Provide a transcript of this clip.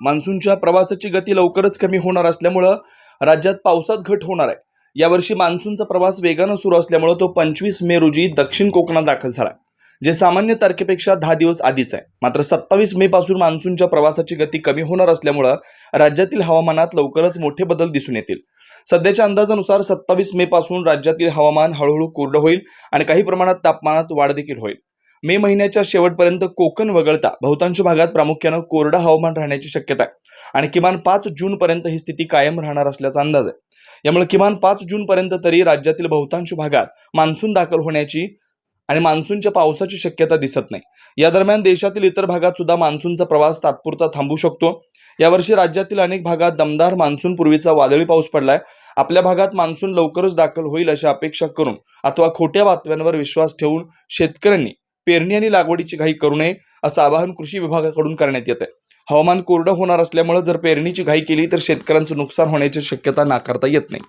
मान्सूनच्या प्रवासाची गती लवकरच कमी होणार असल्यामुळं राज्यात पावसात घट होणार आहे. यावर्षी मान्सूनचा प्रवास वेगानं सुरू असल्यामुळं तो पंचवीस मे रोजी दक्षिण कोकणात दाखल झाला जे सामान्य तारखेपेक्षा दहा दिवस आधीच आहे. मात्र सत्तावीस मे पासून मान्सूनच्या प्रवासाची गती कमी होणार असल्यामुळं राज्यातील हवामानात लवकरच मोठे बदल दिसून येतील. सध्याच्या अंदाजानुसार सत्तावीस मे पासून राज्यातील हवामान हळूहळू कोरडं होईल आणि काही प्रमाणात तापमानात वाढ देखील होईल. मे महिन्याच्या शेवटपर्यंत कोकण वगळता बहुतांश भागात प्रामुख्यानं कोरडं हवामान राहण्याची शक्यता आहे. आणि किमान पाच जून पर्यंत ही स्थिती कायम राहणार असल्याचा अंदाज आहे. यामुळे किमान पाच जून पर्यंत तरी राज्यातील बहुतांश भागात मान्सून दाखल होण्याची आणि मान्सूनच्या पावसाची शक्यता दिसत नाही. या दरम्यान देशातील इतर भागात सुद्धा मान्सूनचा प्रवास तात्पुरता थांबू शकतो. यावर्षी राज्यातील अनेक भागात दमदार मान्सून पूर्वीचा वादळी पाऊस पडलाय. आपल्या भागात मान्सून लवकरच दाखल होईल अशी अपेक्षा करून अथवा खोट्या बातम्यांवर विश्वास ठेवून शेतकऱ्यांनी पेरणी आणि लागवडीची घाई करू नये असं आवाहन कृषी विभागाकडून करण्यात येत आहे हवामान कोरडं होणार असल्यामुळे जर पेरणीची घाई केली तर शेतकऱ्यांचं नुकसान होण्याची शक्यता नाकारता येत नाही.